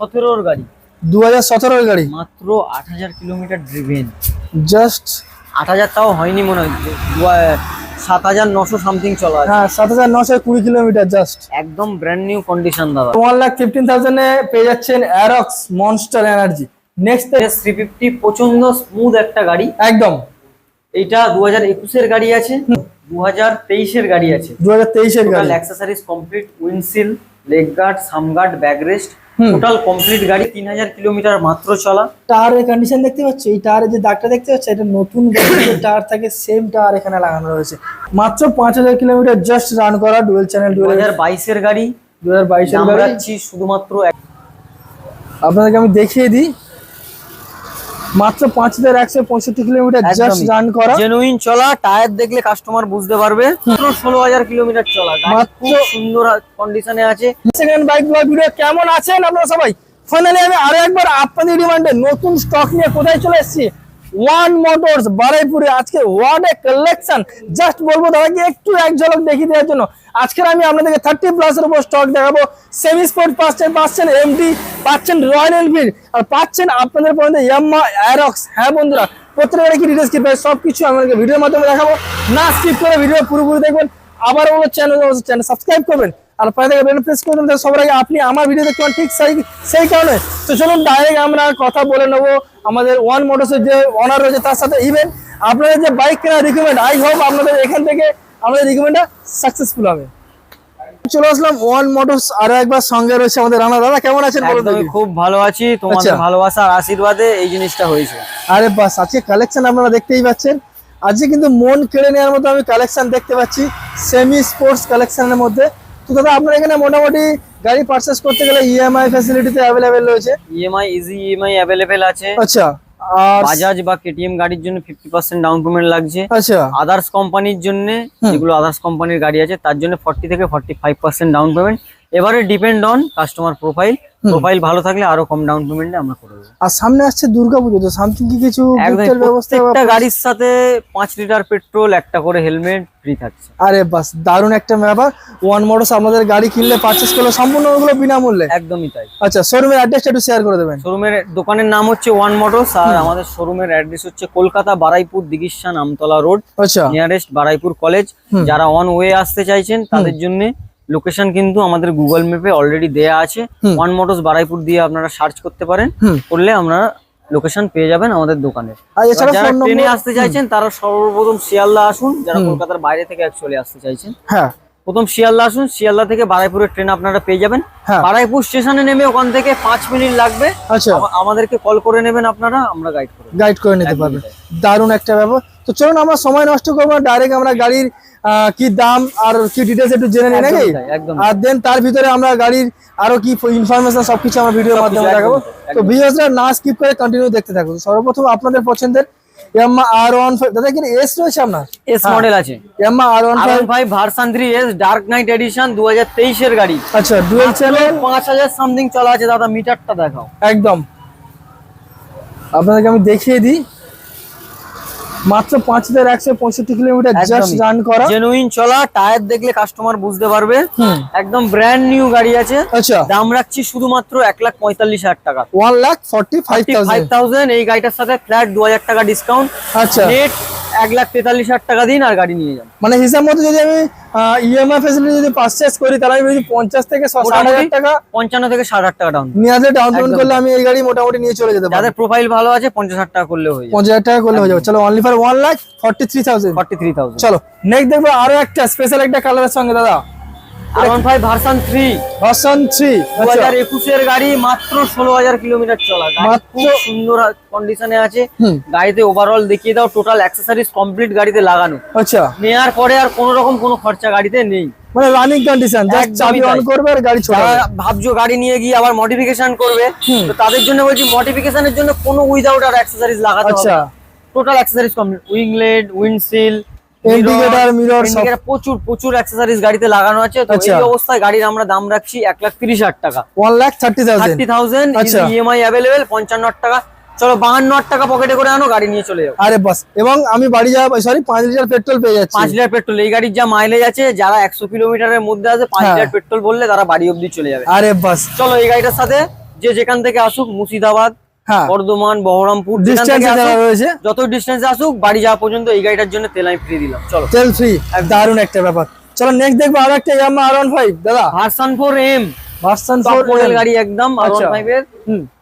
সতেরোর গাড়ি। দু হাজার সতেরোর গাড়ি। মাত্র আট হাজার কিলোমিটার ড্রিভেন জাস্ট আট হাজার তাও হয়নি মনে হয় সাত হাজার নশো সামথিং চলা আছে। হ্যাঁ সাত হাজার নশো কুড়ি কিলোমিটার জাস্ট একদম ব্র্যান্ড নিউ কন্ডিশন দাদা। ওয়ান লাখ ফিফটিন থাউজেন্ডে পেয়ে যাচ্ছেন Aerox monster energy next three fifty প্রচণ্ড স্মুথ একটা গাড়ি। একদম। এইটা দু হাজার একুশের গাড়ি আছে দু হাজার তেইশের গাড়ি আছে। দু হাজার তেইশের গাড়ি। Total complete windshield leg guard সামগার্ড back rest. Total complete গাড়ি তিন হাজার কিলোমিটার মাত্র চলা। টায়ারের কন্ডিশন দেখতে পাচ্ছ? এই টায়ারের যে দাগটা দেখতে পাচ্ছ এটা নতুন গাড়ির টায়ার থাকে সেম টায়ার এখানে লাগানো রয়েছে। মাত্র পাঁচ হাজার কিলোমিটার জাস্ট রান করা ডুয়েল চ্যানেল দু হাজার বাইশের গাড়ি। দু হাজার বাইশের এর গাড়ি। শুধুমাত্র আপনাদেরকে আমি দেখিয়ে দিই মাত্র পাঁচ হাজার একশো পঁয়ষট্টি কিলোমিটার জাস্ট রান করা। জেনুইন চলা টায়ার দেখলে কাস্টমার বুঝতে পারবে। ষোলো হাজার কিলোমিটার চলা। মাত্র- সুন্দর কন্ডিশনে আছে। সেকেন্ড বাইক ভিডিও কেমন আছেন আপনারা সবাই? ফাইনালি আমি আরও একবার আপনাদের ডিমান্ডে নতুন স্টক নিয়ে কোথায় চলে এসেছি? ওয়ান মোটরস বারাইপুরে আজকে ওয়ান এ কালেকশন জাস্ট বলব দাদাকে, একটু এক ঝলক দেখিয়ে দেওয়ার জন্য। আজকের আমি আপনাদেরকে থার্টি প্লাসের উপর স্টক দেখাবো। সেমি স্পোর্ট পাচ্ছেন পাচ্ছেন এমডি পাচ্ছেন রয়্যাল এনফিল্ড আর পাচ্ছেন আপনাদের পর্যন্ত ইয়াম্মা অ্যারক্স হ্যাঁ বন্ধুরা, প্রত্যেকের কি ডিটেলস কি সব কিছু আমাদেরকে ভিডিওর মাধ্যমে দেখাবো। না স্কিপ করে ভিডিও পুরোপুরি দেখবেন। আবার বলো চ্যানেল চ্যানেল সাবস্ক্রাইব করবেন। আর পায়ে থেকে বেল প্রেস সবার আগে আপনি আমার ভিডিও দেখতে পান ঠিক সেই সেই কারণে। তো চলুন ডাইরেক্ট আমরা কথা বলে নেব আমাদের ওয়ান মোটরসের যে অনার রয়েছে তার সাথে ইভেন আপনাদের যে বাইক কেনার রিকমেন্ড আই হোপ আপনাদের এখান থেকে আমাদের রিকমেন্ডটা সাকসেসফুল হবে। চলে আসলাম ওয়ান মোটরস আরও একবার সঙ্গে রয়েছে আমাদের রানা। দাদা কেমন আছেন বলুন একদমই খুব ভালো আছি তোমাদের আচ্ছা। ভালোবাসা আর আশীর্বাদে এই জিনিসটা হয়েছে। আরে বাস আজকে কালেকশন আপনারা দেখতেই পাচ্ছেন। আজকে কিন্তু মন কেড়ে নেওয়ার মতো আমি কালেকশন দেখতে পাচ্ছি সেমি স্পোর্টস কালেকশনের মধ্যে। তো দাদা আপনার এখানে মোটামুটি গাড়ি পারচেস করতে গেলে ইএমআই ইএমআই ফ্যাসিলিটিতে अवेलेबल রয়েছে? ইএমআই ইজি ইএমআই अवेलेबल আছে। আচ্ছা। আর বাজাজ বা কেটিএম গাড়ির জন্য ফিফটি পার্সেন্ট ডাউন পেমেন্ট লাগছে। আচ্ছা। আদার্স কোম্পানির জন্য যেগুলো আদার্স কোম্পানির গাড়ি আছে তার জন্য ফর্টি থেকে forty five percent down payment এবারে depend on customer profile profile ভালো থাকলে আরও কম ডাউন পেমেন্টে আমরা করে দেবো। আর সামনে আসছে দুর্গাপুজো তো সামথিং কি কিছু ব্যবস্থা প্রত্যেকটা গাড়ির সাথে পাঁচ লিটার পেট্রোল একটা করে হেলমেট ফ্রি থাকছে। আরে বাস দারুণ একটা ব্যাপার। ওয়ান মোটরস আপনাদের গাড়ি কিনলে পারচেস করলে সম্পূর্ণ ওগুলো বিনামূল্যে। একদমই তাই। আচ্ছা শোরুমের অ্যাড্রেসটা একটু শেয়ার করে দেবেন। শোরুমের দোকানের নাম হচ্ছে ওয়ান মোটরস আর আমাদের শোরুমের অ্যাড্রেস হচ্ছে কলকাতা বারাইপুর দিগিশান আমতলা রোড আচ্ছা। নিয়ারেস্ট বারাইপুর কলেজ যারা অন ওয়ে আসতে চাইছেন তাদের জন্য লোকেশন কিন্তু আমাদের গুগল ম্যাপে অলরেডি দেয়া আছে। ওয়ান মোটরস বারাইপুর দিয়ে আপনারা সার্চ করতে পারেন। করলে আপনারা লোকেশন পেয়ে যাবেন আমাদের দোকানে। যারা ট্রেনে আসতে চাইছেন তারা সর্বপ্রথম শিয়ালদা আসুন। যারা কলকাতার বাইরে থেকে অ্যাকচুয়ালি আসতে চাইছেন। হ্যাঁ। প্রথম শিয়ালদা আসুন। শিয়ালদা থেকে বারাইপুরের ট্রেন আপনারা পেয়ে যাবেন। হ্যাঁ। বারাইপুর স্টেশনে নেমে ওখান থেকে পাঁচ মিনিট লাগবে। আচ্ছা। আমাদেরকে কল করে নেবেন আপনারা আমরা গাইড করব গাইড করে নিতে পারবেন। দারুণ একটা ব্যাপার। তো চলুন আমরা সময় নষ্ট করব ডাইরেক্ট আমরা গাড়ির কি দাম আর কি ডিটেলস একটু জেনে নিই নাকি? একদম। আর দেন তার ভিতরে আমরা গাড়ির আরও কি ইনফরমেশন সবকিছু আমরা ভিডিওর মাধ্যমে দেখাবো। তো একদম। না স্কিপ করে কন্টিনিউ দেখতে থাকুন। সর্বপ্রথম আপনাদের পছন্দের ইয়াম্মা আর ওয়ান ফাইভ দাদা কি এস রয়েছে আপনার? এস। মডেল আছে। Yamaha R one five five version three S dark knight edition দু হাজার তেইশের গাড়ি। আচ্ছা ডুয়েল চ্যানেল পাঁচ হাজার সামথিং চলা আছে দাদা মিটারটা দেখাও। একদম। আপনাদেরকে আমি দেখিয়ে দিই। মাত্র পাঁচ হাজার একশো পঁয়ষট্টি কিলোমিটার জাস্ট রান করা। জেনুইন চলা টায়ার দেখলে কাস্টমার বুঝতে পারবে। একদম ব্র্যান্ড নিউ গাড়ি আছে। আচ্ছা। দাম রাখছি শুধুমাত্র এক লাখ পঁয়তাল্লিশ হাজার টাকা। One lakh forty five thousand এই গাড়িটার সাথে ফ্ল্যাট দু হাজার টাকা ডিসকাউন্ট আচ্ছা। এক লাখ তেতাল্লিশ হাজার টাকা দিন আর গাড়ি নিয়ে যান। মানে হিসাব মতো যদি আমি ইএমআই ফেসিলিটি যদি পারচেস করি তাহলে আমি যদি পঞ্চাশ থেকে ষাট হাজার টাকা পঞ্চান্ন থেকে ষাট হাজার টাকা ডাউন নিয়ে আসলে ডাউন পেমেন্ট করলে আমি এই গাড়ি মোটামুটি নিয়ে চলে যেতে পারি যাদের প্রোফাইল ভালো আছে পঞ্চাশ হাজার টাকা করলে হয়ে পঞ্চাশ হাজার টাকা করলে হয়ে যাবে। চলো only for one lakh forty three thousand forty three thousand চলো নেক্সট দেখব আরও একটা স্পেশাল একটা কালারের সঙ্গে দাদা। R one five version three. Version three দু হাজার একুশের গাড়ি মাত্র ষোলো হাজার কিলোমিটার চলা। গাড়ি খুব সুন্দর কন্ডিশনে আছে। গাড়িতে ওভারঅল দেখিয়ে দাও টোটাল অ্যাক্সেসরিজ কমপ্লিট গাড়িতে লাগানো। আচ্ছা। নেওয়ার পরে আর কোনো রকম কোনো খরচা গাড়িতে নেই। মানে রানিং কন্ডিশন জাস্ট চাবি অন করবে আর গাড়ি ছোট ভাবছ গাড়ি নিয়ে গিয়ে আবার মডিফিকেশন করবে তো তাদের জন্য বলছি মডিফিকেশনের জন্য কোনো উইদাউট আর অ্যাক্সেসরিজ লাগাতে হবে আচ্ছা total accessories complete winglet windshield Indicator, mirror সব। প্রচুর প্রচুর অ্যাক্সেসরিজ গাড়িতে লাগানো আছে। তো আচ্ছা। এই অবস্থায় গাড়ির আমরা দাম রাখছি এক লাখ তিরিশ হাজার টাকা। One lakh thirty thousand thirty thousand আচ্ছা। ইএমআই অ্যাভেলেবেল পঞ্চান্ন টাকা। চলো বাহান্ন হাজার টাকা পকেটে করে আনো গাড়ি নিয়ে চলে যাও। আরে বাস। এবং আমি বাড়ি যাওয়া সরি পাঁচ লিটার পেট্রোল পেয়ে যাচ্ছি। পাঁচ লিটার পেট্রোল এই গাড়ির যা মাইলেজ আছে যারা একশো কিলোমিটারের মধ্যে আছে পাঁচ হ্যাঁ। লিটার পেট্রোল বললে তারা বাড়ি অবধি চলে যাবে। আরে বাস। চলো এই গাড়িটার সাথে যে যেখান থেকে আসুক মুর্শিদাবাদ বর্ধমান বহরমপুর রয়েছে। যত ডিস্টেন্স আসুক বাড়ি যাওয়া পর্যন্ত এই গাড়িটার জন্য তেল আমি ফ্রি দিলাম। চলো। তেল ফ্রি দারুণ একটা ব্যাপার। চলো নেক্সট দেখব আর একটা ইয়ামা আর ফাইভ দাদা? Version four M version four model গাড়ি একদম আর আচ্ছা। ফাইভ এর।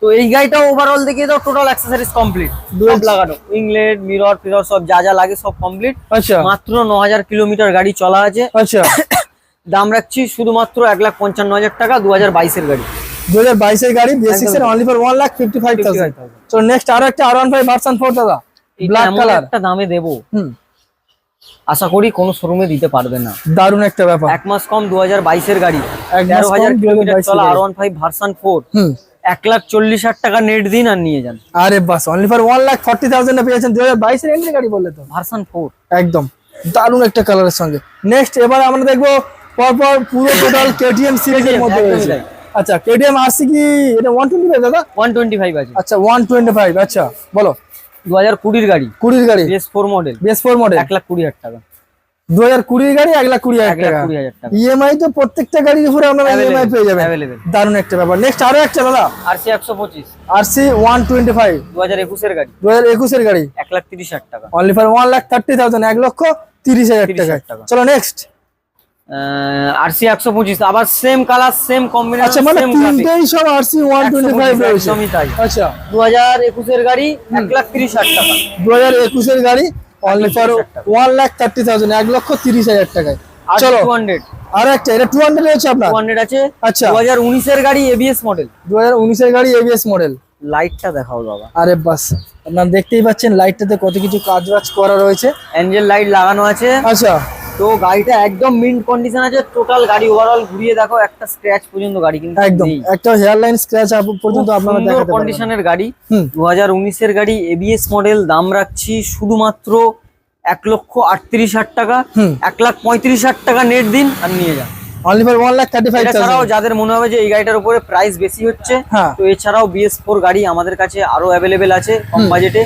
তো এই গাড়িটা ওভারঅল দেখিয়ে দাও টোটাল অ্যাক্সেসরিজ কমপ্লিট লাগানো। মিরর ফিরর সব যা যা লাগে সব কমপ্লিট আচ্ছা। মাত্র ন হাজার কিলোমিটার গাড়ি চলা আছে। আচ্ছা। দাম রাখছি শুধুমাত্র এক লাখ পঞ্চান্ন হাজার টাকা দু হাজার বাইশের গাড়ি। দু হাজার বাইশের গাড়ি বেসিক্স এর only for one lakh fifty five thousand 55,000 next আরও একটা R one five version four দাদা ব্ল্যাক কালার একটা দামে দেবো। আশা করি কোনো শোরুমে দিতে পারবে না। দারুণ একটা ব্যাপার। এক মাস কম দু হাজার বাইশের গাড়ি। তেরো হাজার কিলোমিটার চলা। R one five version four এক লাখ চল্লিশ হাজার টাকা নেট দিন আর নিয়ে যান। আরে বাস only for one lakh forty thousand পেয়েছেন দু হাজার বাইশের এন্ট্রি গাড়ি বললে তো। ভার্সন ফোর একদম। দারুণ একটা কালারের সঙ্গে। নেক্সট এবার আমরা দেখব পরপর পুরো টোটাল কেটিএম সিরিজের মধ্যে রয়েছে। আচ্ছা কেটিএম আরসি কি এটা ওয়ান টোয়েন্টি ফাইভ দাদা? ওয়ান টোয়েন্টি ফাইভ আছে। আচ্ছা ওয়ান টোয়েন্টি ফাইভ আচ্ছা বলো। দু হাজার কুড়ির গাড়ি। কুড়ির গাড়ি? BS four model base four model এক লাখ কুড়ি হাজার টাকা। দু হাজার কুড়ির গাড়ি এক লাখ কুড়ি হাজার এক লাখ টাকা কুড়ি হাজার টাকা। ইএমআই তো প্রত্যেকটা গাড়ির উপরে আপনারা ইএমআই পেয়ে যাবেন। দারুণ একটা ব্যাপার। নেক্সট আরও একটা দাদা। আরসি ওয়ান টোয়েন্টি ফাইভ দু হাজার একুশের গাড়ি। দু হাজার একুশের গাড়ি। এক লাখ তিরিশ হাজার টাকা। Only for one lakh thirty thousand এক লক্ষ তিরিশ হাজার 30,000 টাকা টাকা। চলো নেক্সট আর সি একশো পঁচিশ আবার সেম কালার সেম আচ্ছা কম্বিনেশন মানে সেম তিনটেই সব আরসি ওয়ান টোয়েন্টি ফাইভ রয়েছে। একদমই তাই। আচ্ছা। দু হাজার একুশের গাড়ি এক লাখ তিরিশ হাজার টাকা। দু হাজার একুশের গাড়ি অনলি ফর 30,000 টাকা। ওয়ান লাখ থার্টি থাউজেন্ড এক লক্ষ তিরিশ হাজার টাকায়। চলো। টু হান্ড্রেড আর একটা এটা টু হান্ড্রেড রয়েছে আপনার? টু হান্ড্রেড আছে। আচ্ছা। দু হাজার উনিশের গাড়ি এবিএস মডেল দু হাজার উনিশের গাড়ি এবিএস মডেল লাইটটা দেখাও বাবা। আরে বাস আপনারা দেখতেই পাচ্ছেন লাইটটাতে কত কিছু কাজ বাজ করা রয়েছে। অ্যাঞ্জেল লাইট লাগানো আছে। আচ্ছা। তো গাড়িটা একদম মিন্ট কন্ডিশন আছে টোটাল গাড়ি ওভারঅল ঘুরিয়ে দেখো একটা স্ক্র্যাচ পর্যন্ত গাড়ি কিন্তু একদম। একটা হেয়ার লাইন স্ক্র্যাচ পর্যন্ত আপনারা দেখাতে পারবেন। কন্ডিশনের গাড়ি। হুম। দু হাজার উনিশের গাড়ি এবিএস মডেল দাম রাখছি শুধুমাত্র এক লক্ষ আটত্রিশ হাজার টাকা। এক লাখ পঁয়ত্রিশ হাজার টাকা নেট দিন আর নিয়ে যান। Only for one lakh thirty five এছাড়াও যাদের মনে হবে যে এই গাড়িটার উপরে প্রাইস বেশি হচ্ছে হ্যাঁ। তো এছাড়াও বিএস ফোর গাড়ি আমাদের কাছে আরও অ্যাভেলেবেল আছে কম বাজেটে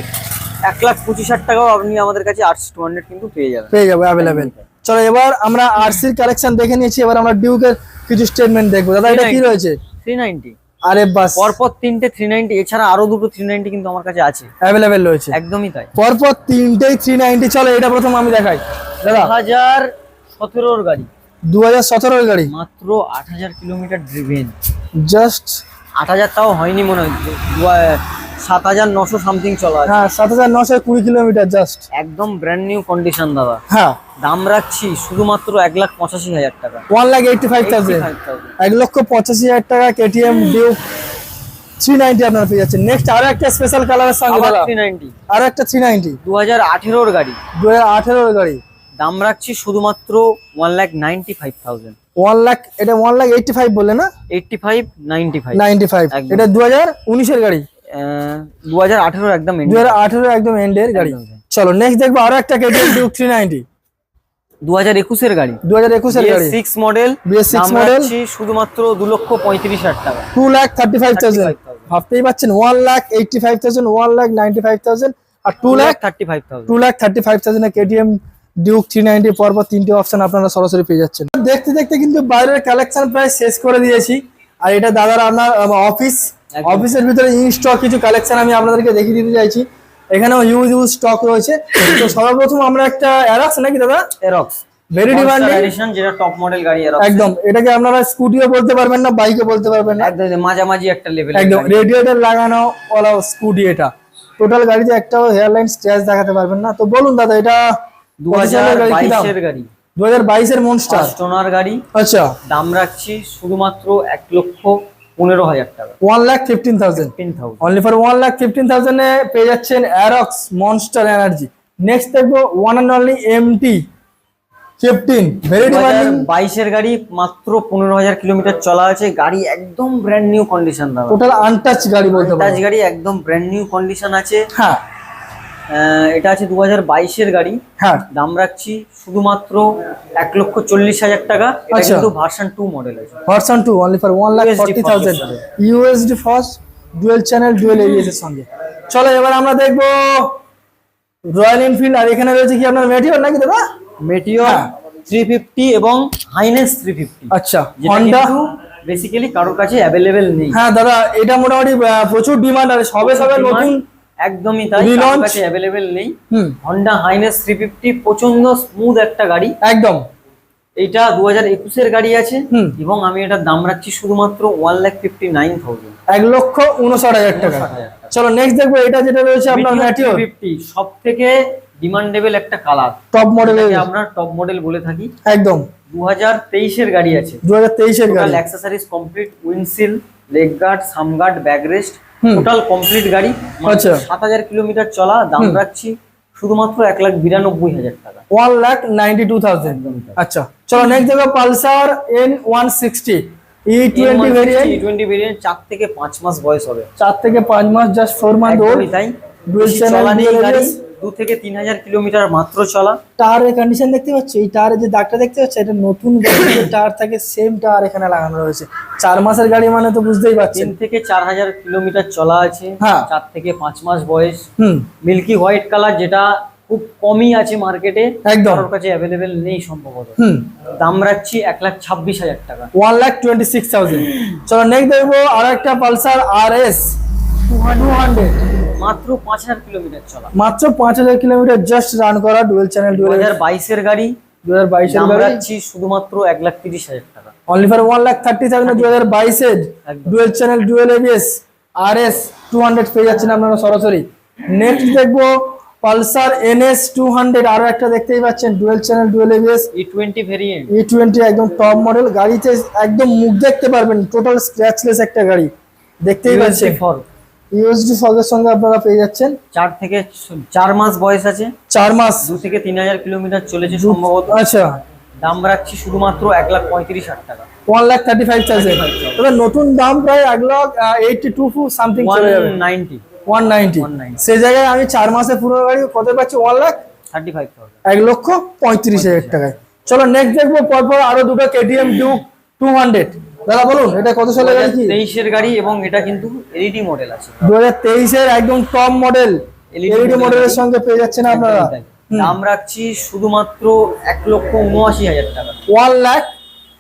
এক লাখ পঁচিশ হাজার টাকাও আপনি আমাদের কাছে আটশো টু হান্ড্রেড কিন্তু পেয়ে যাবেন। পেয়ে যাব অ্যাভেলেবেল চলো এবার আমরা আরসির কালেকশন দেখে নিয়েছি এবার আমরা ডিউকের কিছু স্টেটমেন্ট দেখব। দাদা এটা কি রয়েছে? থ্রি নাইনটি আরে বাস। পরপর তিনটে থ্রি নাইনটি এছাড়া আরও দুটো থ্রি নাইনটি কিন্তু আমার কাছে আছে। অ্যাভেলেবেল রয়েছে। একদমই তাই। পরপর তিনটেই থ্রি নাইনটি চলো এটা প্রথম আমি দেখাই। দাদা। দু হাজার সতেরোর গাড়ি। দু হাজার সতেরোর গাড়ি। মাত্র আট হাজার কিলোমিটার ড্রিভেন জাস্ট আট হাজার তাও হয়নি মনে হয় সাত হাজার নশো সামথিং চলা আছে। হ্যাঁ সাত হাজার নশো কুড়ি কিলোমিটার জাস্ট একদম ব্র্যান্ড নিউ কন্ডিশন দাদা। হ্যাঁ। দাম রাখছি শুধুমাত্র এক লাখ পঁচাশি হাজার টাকা। One lakh eighty five thousand 85,000 এক লক্ষ পঁচাশি হাজার টাকা কেটিএম ডিউক থ্রি নাইনটি আপনারা পেয়ে যাচ্ছেন। নেক্সট আরও একটা স্পেশাল কালারের সঙ্গে থ্রি নাইনটি আরও একটা থ্রি নাইনটি দু হাজার আঠেরোর গাড়ি। দু হাজার আঠেরোর গাড়ি। দাম রাখছি শুধুমাত্র one lakh ninety five thousand one lakh এটা ওয়ান লাখ এইটটি ফাইভ বললে না? Eighty five ninety five ninety five. এটা দু হাজার উনিশের গাড়ি। দু হাজার আঠেরোর একদম দু হাজার আঠেরো একদম এন্ডের গাড়ি। চলো নেক্সট দেখব আরও একটা কেটিএম ডিউক থ্রি নাইনটি দু হাজার একুশের গাড়ি। দু হাজার একুশের গাড়ি। সিক্স মডেল BS6 দাম model। রাখছি শুধুমাত্র দু লক্ষ পঁয়ত্রিশ হাজার টাকা। Two lakh thirty five thousand ভাবতেই পাচ্ছেন one lakh eighty five thousand one lakh ninety five thousand আর two lakh thirty five thousand two lakh thirty five thousand KTM Duke three ninety পরপর তিনটে অপশন আপনারা সরাসরি পেয়ে যাচ্ছেন। দেখতে দেখতে কিন্তু বাইরের কালেকশন প্রায় শেষ করে দিয়েছি। আর এটা দাদার আপনার অফিস। অফিসের ভিতরে ইন স্টক কিছু কালেকশন আমি আপনাদেরকে দেখিয়ে দিতে চাইছি। এখানেও ইউজ ইউজ স্টক রয়েছে। তো সর্বপ্রথম আমরা একটা অ্যারাক্স নাকি দাদা? এরক্স ভেরি ডিমান্ডিং এডিশন যেটা টপ মডেল গাড়ি এরক্স একদম। এটাকে আপনারা স্কুটিও বলতে পারবেন না বাইকে বলতে পারবেন না। একদম মাঝামাঝি একটা লেভেল একদম। রেডিয়েটর লাগানো ওলা স্কুটি এটা। টোটাল গাড়িতে একটাও হেয়ারলাইন স্ক্র্যাচ দেখাতে পারবেন না। তো বলুন দাদা এটা দু হাজার বাইশের গাড়ি। দু হাজার বাইশের মনস্টার স্টোনার গাড়ি। আচ্ছা। দাম রাখছি শুধুমাত্র এক লক্ষ পনেরো হাজার টাকা। One lakh fifteen thousand only for one lakh fifteen থাউজেন্ডে পেয়ে যাচ্ছেন অ্যারক্স মনস্টার এনার্জি নেক্সট দেখব one and only MT fifteen very demanding বাইশের গাড়ি মাত্র পনেরো হাজার কিলোমিটার চলা আছে। গাড়ি একদম ব্র্যান্ড নিউ কন্ডিশন দাদা। টোটাল আনটাচ গাড়ি বলতে টাচ গাড়ি একদম ব্র্যান্ড নিউ কন্ডিশন আছে। হ্যাঁ। এটা আছে দু হাজার বাইশের গাড়ি। হ্যাঁ। দাম রাখছি শুধুমাত্র এক লক্ষ চল্লিশ হাজার টাকা। এটা আচ্ছা। কিন্তু ভার্সন টু মডেল আছে। Version two only for one lakh forty thousand USD first dual channel dual এর সঙ্গে। চলো এবার আমরা দেখব রয়্যাল এনফিল্ড আর এখানে রয়েছে কি আপনার মেটিওর নাকি দাদা? মেটিওর। থ্রি ফিফটি এবং হাইনেস থ্রি ফিফটি আচ্ছা হন্ডা বেসিক্যালি কারোর কাছে অ্যাভেলেবেল নেই। হ্যাঁ দাদা এটা মোটামুটি প্রচুর ডিমান্ড আছে সবে সবে নতুন একদমই তাই কাছে অ্যাভেলেবেল নেই। হাইনেস থ্রি ফিফটি প্রচণ্ড স্মুথ একটা গাড়ি। একদম। এটা দু হাজার একুশের গাড়ি আছে। এবং আমি এটার দাম রাখছি শুধুমাত্র one lakh fifty nine thousand এক লক্ষ উনষাট হাজার টাকা। 59,000 টাকা। চলো নেক্সট দেখব এটা যেটা রয়েছে আপনার ম্যাটিওর ফিফটি সব থেকে ডিমান্ডেবল একটা কালার টপ মডেল আমরা টপ মডেল বলে থাকি। একদম। দু হাজার তেইশের গাড়ি আছে। দু হাজার তেইশের গাড়ি। Accessories complete windshield leg guard sump guard back rest total complete গাড়ি। আচ্ছা। সাত হাজার কিলোমিটার চলা দাম রাখছি শুধুমাত্র এক লাখ বিরানব্বই হাজার টাকা। One lakh ninety two thousand. আচ্ছা চলো নেক্সট দেখব Pulsar N one sixty E twenty variant E twenty variant চার থেকে পাঁচ মাস বয়স হবে। চার থেকে পাঁচ মাস জাস্ট ফোর মান্থ ওল্ড তাই। চলা নেই গাড়ি। দু থেকে তিন হাজার কিলোমিটার মাত্র চলা। টায়ারের কন্ডিশন দেখতে পাচ্ছ? এই টায়ারের যে দাগটা দেখতে পাচ্ছ এটা নতুন টায়ার থাকে সেম টায়ার এখানে লাগানো রয়েছে। চার মাসের গাড়ি মানে তো বুঝতেই পারছেন। থেকে চার হাজার কিলোমিটার চলা আছে। হ্যাঁ। চার থেকে পাঁচ মাস বয়স। হুম। মিল্কি হোয়াইট কালার যেটা খুব কমই আছে মার্কেটে একদম। কাছে অ্যাভেলেবেল নেই সম্ভবত। দাম রাখছি এক লাখ ছাব্বিশ হাজার টাকা। One lakh twenty six thousand চলো নেক্সট দেখব আর একটা পালসার আর এস মাত্র পাঁচ হাজার কিলোমিটার চলা। মাত্র পাঁচ হাজার কিলোমিটার জাস্ট রান করা ডুয়েল চ্যানেল দু হাজার বাইশের গাড়ি। দু হাজার বাইশের গাড়ি। রাখছি শুধুমাত্র এক লাখ তিরিশ হাজার টাকা। Only for one lakh thirty thousand দু হাজার বাইশের dual channel dual ABS R S two hundred পেয়ে যাচ্ছেন আপনারা সরাসরি। নেক্সট দেখব পালসার এনএস টু হান্ড্রেড আরও একটা দেখতেই পাচ্ছেন dual channel dual ABS E twenty variant E twenty একদম টপ মডেল গাড়িতে একদম মুখ দেখতে পারবেন টোটাল স্ক্র্যাচলেস একটা গাড়ি। দেখতেই পাচ্ছেন। ইউএসডি ফগের সঙ্গে আপনারা পেয়ে যাচ্ছেন। চার থেকে চার মাস বয়স আছে। চার মাস। দু থেকে তিন হাজার কিলোমিটার চলেছে সম্ভবত। আচ্ছা। দাম রাখছি শুধুমাত্র এক লাখ পঁয়ত্রিশ হাজার টাকা। ওয়ান লাখ থার্টি ফাইভ তবে নতুন দাম প্রায় এক lakh eighty two something one চলে যাবে। নাইনটি ওয়ান নাইনটি সেই জায়গায় আমি চার মাসে পুরো গাড়ি কত পাচ্ছি? ওয়ান লাখ থার্টি ফাইভ এক লক্ষ পঁয়ত্রিশ হাজার টাকায়। চলো নেক্সট দেখব পরপর আরও দুটো কেটিএম ডিউক টু হান্ড্রেড দাদা বলুন এটা কত সালের গাড়ি কি? তেইশের গাড়ি এবং এটা কিন্তু এলইডি মডেল আছে। দু হাজার তেইশের একদম টপ মডেল এলইডি মডেলের সঙ্গে পেয়ে যাচ্ছেন আপনারা। দাম রাখছি শুধুমাত্র এক লক্ষ উনআশি হাজার টাকা। One lakh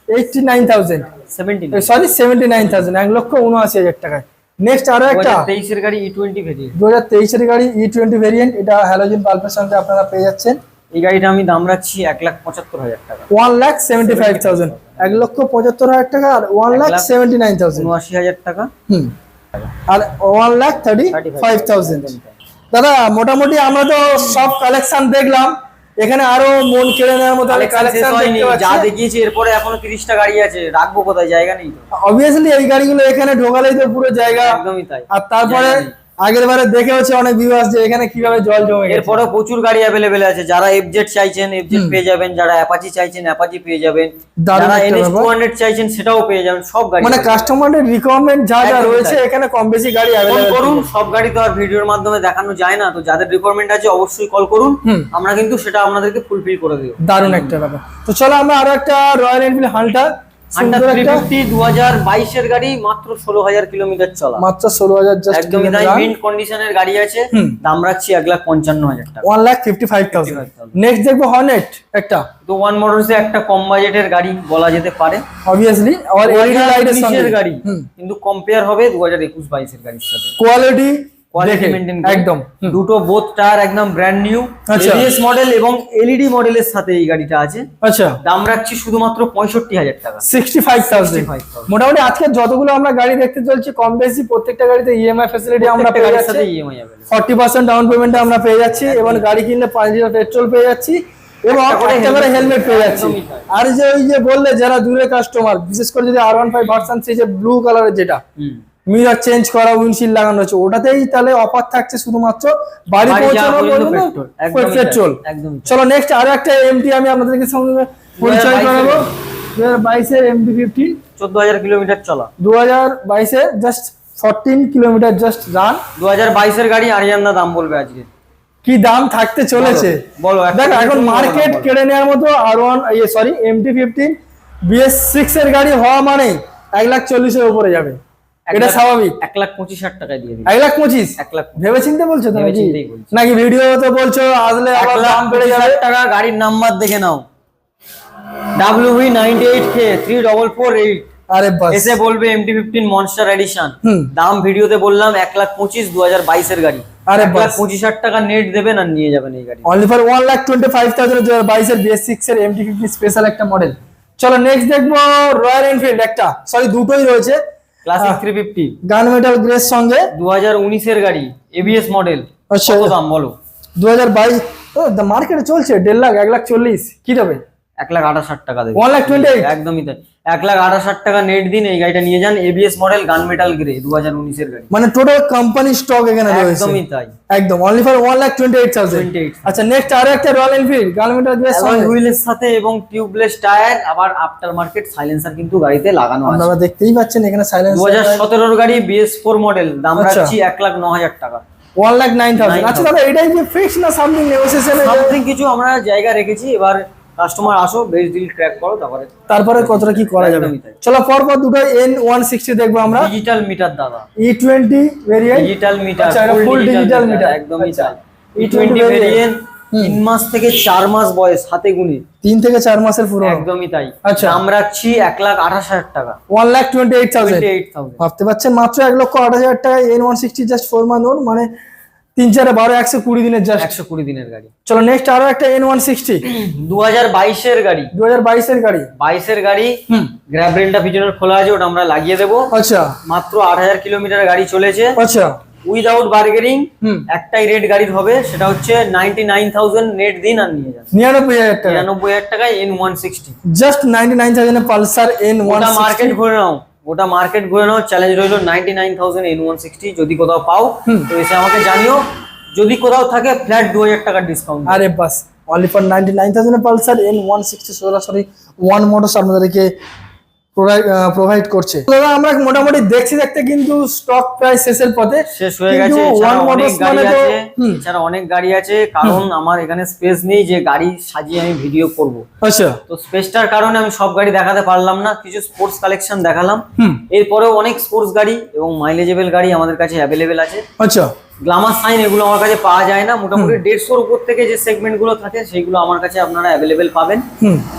eighty nine thousand seventeen sorry seventy nine thousand এক লক্ষ উনআশি হাজার টাকায় নেক্সট আরও একটা। তেইশের গাড়ি ই টোয়েন্টি ভেরিয়েন্ট দু হাজার তেইশের গাড়ি ই টোয়েন্টি ভেরিয়েন্ট এটা হ্যালোজিন বাল্বের সঙ্গে আপনারা পেয়ে যাচ্ছেন। এই গাড়িটা আমি দাম রাখছি এক লাখ পঁচাত্তর হাজার টাকা। One lakh seventy five thousand এক লক্ষ পঁচাত্তর হাজার টাকা আর one lakh seventy nine thousand উনআশি হাজার টাকা। হুম। আর one lakh thirty five thousand দাদা মোটামুটি আমরা তো সব কালেকশন দেখলাম। এখানে আরও মন কেড়ে নেওয়ার মতো কালেকশন দেখতে যা দেখিয়েছি এরপরে এখনও তিরিশটা গাড়ি আছে। রাখব কোথায়? জায়গা নেই তো। অবভিয়াসলি এই গাড়িগুলো এখানে ঢোকালেই তো পুরো জায়গা। একদমই তাই। আর তারপরে। আগের বারে দেখে হচ্ছে অনেক ভিউয়ার্স যে এখানে কীভাবে জল জমে গেছে। এরপরে প্রচুর গাড়ি অ্যাভেলেবেল আছে। যারা এফজেড চাইছেন এফজেড পেয়ে যাবেন যারা অ্যাপাচি চাইছেন অ্যাপাচি পেয়ে যাবেন যারা এনএস ব্যাপার। টু হান্ড্রেড চাইছেন সেটাও পেয়ে যাবেন সব গাড়ি মানে আছে। কাস্টমারের রিকোয়ারমেন্ট যা যা রয়েছে এখানে কম বেশি গাড়ি অ্যাভেলেবল করুন সব গাড়ি তো আর ভিডিওর মাধ্যমে দেখানো যায় না। তো যাদের রিকোয়ারমেন্ট আছে অবশ্যই কল করুন। আমরা কিন্তু সেটা আপনাদেরকে ফুলফিল করে দেবো। দারুণ একটা ব্যাপার। তো চলো আমরা আরও একটা রয়্যাল এনফিল্ড হান্টার বাইশের গাড়ি মাত্র ষোলো হাজার কিলোমিটার চলা। মাত্র ষোলো হাজার মিন্ট কন্ডিশনের গাড়ি আছে। দাম রাখছি এক লাখ পঞ্চান্ন হাজার টাকা। One lakh fifty five thousand next দেখব হর্নেট একটা। তো ওয়ান মোটরসে একটা কম বাজেটের গাড়ি বলা যেতে পারে। অবভিয়াসলি আর এলইডি লাইটের 2019 সঙ্গে এর গাড়ি। কিন্তু কম্পেয়ার হবে দু হাজার একুশ বাইশের গাড়ির সাথে। কোয়ালিটি কোয়ালিটি একদম দুটো বোথ টায়ার একদম ব্র্যান্ড নিউ আচ্ছা। এবিএস মডেল এবং এলইডি মডেলের সাথে এই গাড়িটা আছে। আচ্ছা। দাম রাখছি শুধুমাত্র পঁয়ষট্টি হাজার টাকা। সিক্সটি ফাইভ থাউজেন্ড 65,000 মোটামুটি আজকে যতগুলো আমরা গাড়ি দেখতে চলছি কম বেশি প্রত্যেকটা গাড়িতে ইএমআই ফ্যাসিলিটি আমরা প্রত্যেকটা পেয়ে যাচ্ছি। ইএমআই ফর্টি পার্সেন্ট ডাউন পেমেন্টে আমরা পেয়ে যাচ্ছি এবং গাড়ি কিনলে পাঁচ লিটার পেট্রোল পেয়ে যাচ্ছি এবং একটা করে হেলমেট পেয়ে যাচ্ছি। আর যে ওই যে বললে যারা দূরে কাস্টমার বিশেষ করে যদি R one five version three যে ব্লু কালারের যেটা হুম। মিরার চেঞ্জ করা উইন্ডশিল্ড লাগানো হচ্ছে ওটাতেই তাহলে অফার থাকছে শুধুমাত্র বাড়ি পৌঁছানো পর্যন্ত পেট্রোল। চলো নেক্সট আরও একটা এমটি আমি আপনাদেরকে সঙ্গে পরিচয় করাবো। দু হাজার বাইশের এমটি ফিফটি চোদ্দ হাজার কিলোমিটার চলা। দু হাজার বাইশের just fourteen kilometre just run দু হাজার বাইশের গাড়ি দাম বলবে আজকে। কি দাম থাকতে চলেছে? বলো, দেখ এখন মার্কেট কেড়ে নেওয়ার মতো R one sorry MT fifteen BS six এর গাড়ি হওয়া মানে এক লাখ চল্লিশের উপরে যাবে। এটা স্বাভাবিক। এক লাখ পঁচিশ হাজার টাকায় দিয়ে দিবি এক লাখ পঁচিশ? এক লাখ ভেবে চিন্তে বলছো তো নাকি। ভিডিওতে বলছো আসলে আবার দাম বেড়ে যাবে? টাকা গাড়ির নাম্বার দেখে নাও। W V ninety eight K three double four eight আরে এসে বলবে এমটি ফিফটিন মনস্টার এডিশন দাম ভিডিওতে বললাম এক লাখ পঁচিশ দু হাজার বাইশের গাড়ি। আরে বাস। পঁচিশ হাজার টাকা নেট দেবেন আর নিয়ে যাবেন এই গাড়ি। Only for one lakh twenty five thousand দু হাজার বাইশের বিএস সিক্স এর এমটি ফিফটি স্পেশাল একটা মডেল চলো নেক্সট দেখব রয়্যাল এনফিল্ড একটা। সরি দুটোই রয়েছে। Classic three fifty gun metal greys সঙ্গে? দু হাজার উনিশের গাড়ি এবিএস মডেল আচ্ছা। দাম বলো? দু হাজার বাইশ মার্কেটে চলছে 1.5 লাখ এক লাখ চল্লিশ। কি দেবে? এক লাখ আঠাশ হাজার টাকা দেবে। ওয়ান লাখ টোয়েন্টি একদমই তাই। এক লাখ আঠাশ হাজার টাকা নেট দিন এই গাড়িটা নিয়ে যান ABS model gun metal grey দু হাজার উনিশের গাড়ি। মানে টোটাল কোম্পানি স্টক এখানে রয়েছে। একদমই তাই। একদম only for one lakh twenty eight thousand 28,000 আচ্ছা নেক্সট আরও একটা Royal Enfield gun metal alloy হুইলের সাথে এবং টিউবলেস টায়ার আবার আফটার মার্কেট সাইলেন্সার কিন্তু গাড়িতে লাগানো আছে। আপনারা দেখতেই পাচ্ছেন এখানে সাইলেন্স দু হাজার সতেরোর গাড়ি বিএস ফোর মডেল দাম আচ্ছা। রাখছি এক লাখ ন হাজার টাকা। ওয়ান লাখ নাইন থাউজেন্ড আচ্ছা দাদা এটাই যে ফিক্স না সামথিং নেগোসিয়েশন সামথিং কিছু আমরা জায়গা রেখেছি এবার কাস্টমার আসো বেস্ট ডিল ক্র্যাক করো তারপরে তারপরে কতটা কি করা যাবে। চলো পরপর দুটো এন ওয়ান সিক্সটি দেখব আমরা। ডিজিটাল মিটার দাদা। E twenty variant digital meter full digital meter। একদমই। তাই। ই টোয়েন্টি ভেরিয়েন্ট তিন মাস থেকে চার মাস বয়স হাতে গুনে তিন থেকে চার মাসের পুরো একদমই তাই। আচ্ছা। আমরা রাখছি এক লাখ আঠাশ হাজার টাকা। One lakh twenty eight thousand ভাবতে পারছেন মাত্র এক লক্ষ আঠাশ হাজার টাকা N one sixty just four month মানে তিন চারে বারো একশো কুড়ি দিনের জাস্ট একশো কুড়ি দিনের গাড়ি। চলো নেক্সট আরও একটা এন ওয়ান সিক্সটি দু হাজার বাইশের গাড়ি। দু হাজার বাইশের গাড়ি। বাইশের গাড়ি। হুম। গ্র্যাব রেলটা পিছনের খোলা আছে ওটা আমরা লাগিয়ে দেবো। আচ্ছা। মাত্র আট হাজার কিলোমিটার গাড়ি চলেছে। আচ্ছা। উইদাউট বার্গেনিং একটাই রেট গাড়ির হবে সেটা হচ্ছে নাইনটি নাইন থাউজেন্ড নেট দিন আর নিয়ে যান নিরানব্বই হাজার টাকা। নিরানব্বই হাজার টাকায় N one sixty just ninety nine thousand Pulsar N one market ঘুরে নাও। ওটা মার্কেট ঘুরে নাও চ্যালেঞ্জ রইল ninety nine thousand N one sixty যদি কোথাও পাও তো এসে আমাকে জানিও যদি কোথাও থাকে ফ্ল্যাট দু হাজার টাকার ডিসকাউন্ট আরে বাস only for ninety nine thousand Pulsar N one sixty সরাসরি ওয়ান মোটরস আপনাদেরকে প্রোভাইড করছে। দাদা আমরা মোটামুটি দেখছি দেখতে কিন্তু স্টক প্রায় শেষের পথে। শেষ হয়ে গেছে এছাড়া অনেক গাড়ি মানে আছে অনেক গাড়ি আছে কারণ আমার এখানে স্পেস নেই যে গাড়ি সাজিয়ে আমি ভিডিও করব। আচ্ছা। তো স্পেসটার কারণে আমি সব গাড়ি দেখাতে পারলাম না কিছু স্পোর্টস কালেকশন দেখালাম। এরপরেও অনেক স্পোর্টস গাড়ি এবং মাইলেজেবল গাড়ি আমাদের কাছে অ্যাভেলেবেল আছে। আচ্ছা। গ্লামার সাইন এগুলো আমার কাছে পাওয়া যায় না। মোটামুটি দেড়শোর উপর থেকে যে সেগমেন্টগুলো থাকে সেগুলো আমার কাছে আপনারা অ্যাভেলেবেল পাবেন।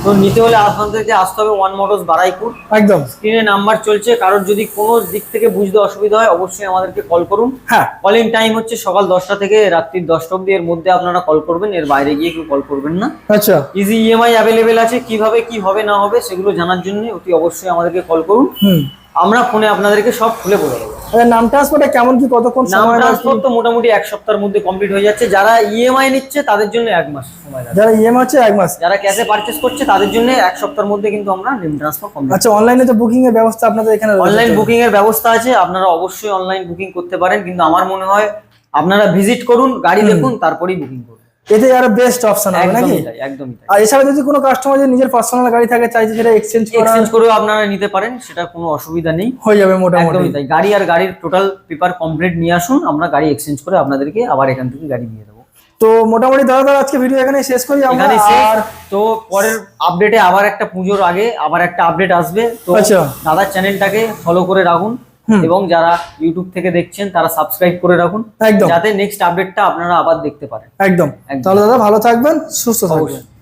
তো নিতে হলে আপনাদেরকে আসতে হবে ওয়ান মোটরস বারাইপুর। একদম। স্ক্রিনে নাম্বার চলছে। কারোর যদি কোনো দিক থেকে বুঝতে অসুবিধা হয় অবশ্যই আমাদেরকে কল করুন। হ্যাঁ। কলিং টাইম হচ্ছে সকাল দশটা থেকে রাত্রি দশটা অব্দি এর মধ্যে আপনারা কল করবেন। এর বাইরে গিয়ে কেউ কল করবেন না। আচ্ছা। ইজি ইএমআই অ্যাভেলেবেল আছে। কীভাবে কি হবে না হবে সেগুলো জানার জন্য অতি অবশ্যই আমাদেরকে কল করুন। আমরা ফোনে আপনাদেরকে সব খুলে বলে দেবো। নাম ট্রান্সপোর্টে কেমন কি কতক্ষণ নাম সময় ট্রান্সফার তো মোটামুটি এক সপ্তাহের মধ্যে কমপ্লিট হয়ে যাচ্ছে। যারা ইএমআই নিচ্ছে তাদের জন্য এক মাস সময় যারা ইএম আছে এক মাস? যারা ক্যাশে পারচেস করছে তাদের জন্য এক সপ্তাহের মধ্যে কিন্তু আমরা নিম ট্রান্সফার কমপ্লিট আচ্ছা অনলাইনে তো বুকিং এর ব্যবস্থা আপনাদের এখানে অনলাইন বুকিং এর ব্যবস্থা আছে আপনারা অবশ্যই অনলাইন বুকিং করতে পারেন কিন্তু আমার মনে হয় আপনারা ভিজিট করুন গাড়ি দেখুন তারপরেই বুকিং করুন। এতে আরও বেস্ট অপশন হবে নাকি? একদমই আর এছাড়া যদি কোনো কাস্টমার যদি নিজের পার্সোনাল গাড়ি থাকে চাইছে সেটা এক্সচেঞ্জ করা এক্সচেঞ্জ করেও আপনারা নিতে পারেন সেটা কোনো অসুবিধা নেই। হয়ে যাবে মোটামুটি। একদমই তাই। গাড়ি আর গাড়ির টোটাল পেপার কমপ্লিট নিয়ে আসুন আমরা গাড়ি এক্সচেঞ্জ করে আপনাদেরকে আবার এখান থেকে গাড়ি দিয়ে দেবো তো মোটামুটি দাদা দাদা আজকে ভিডিও এখানে শেষ করি। আমরা আর তো পরের আপডেটে আবার একটা পুজোর আগে আবার একটা আপডেট আসবে। তো আচ্ছা। দাদার চ্যানেলটাকে ফলো করে রাখুন। এবং যারা ইউটিউব থেকে দেখছেন তারা সাবস্ক্রাইব করে রাখুন। একদম। যাতে নেক্সট আপডেটটা আপনারা আবার দেখতে পারেন। একদম। একদম। তাহলে দাদা ভালো থাকবেন সুস্থ থাকবেন।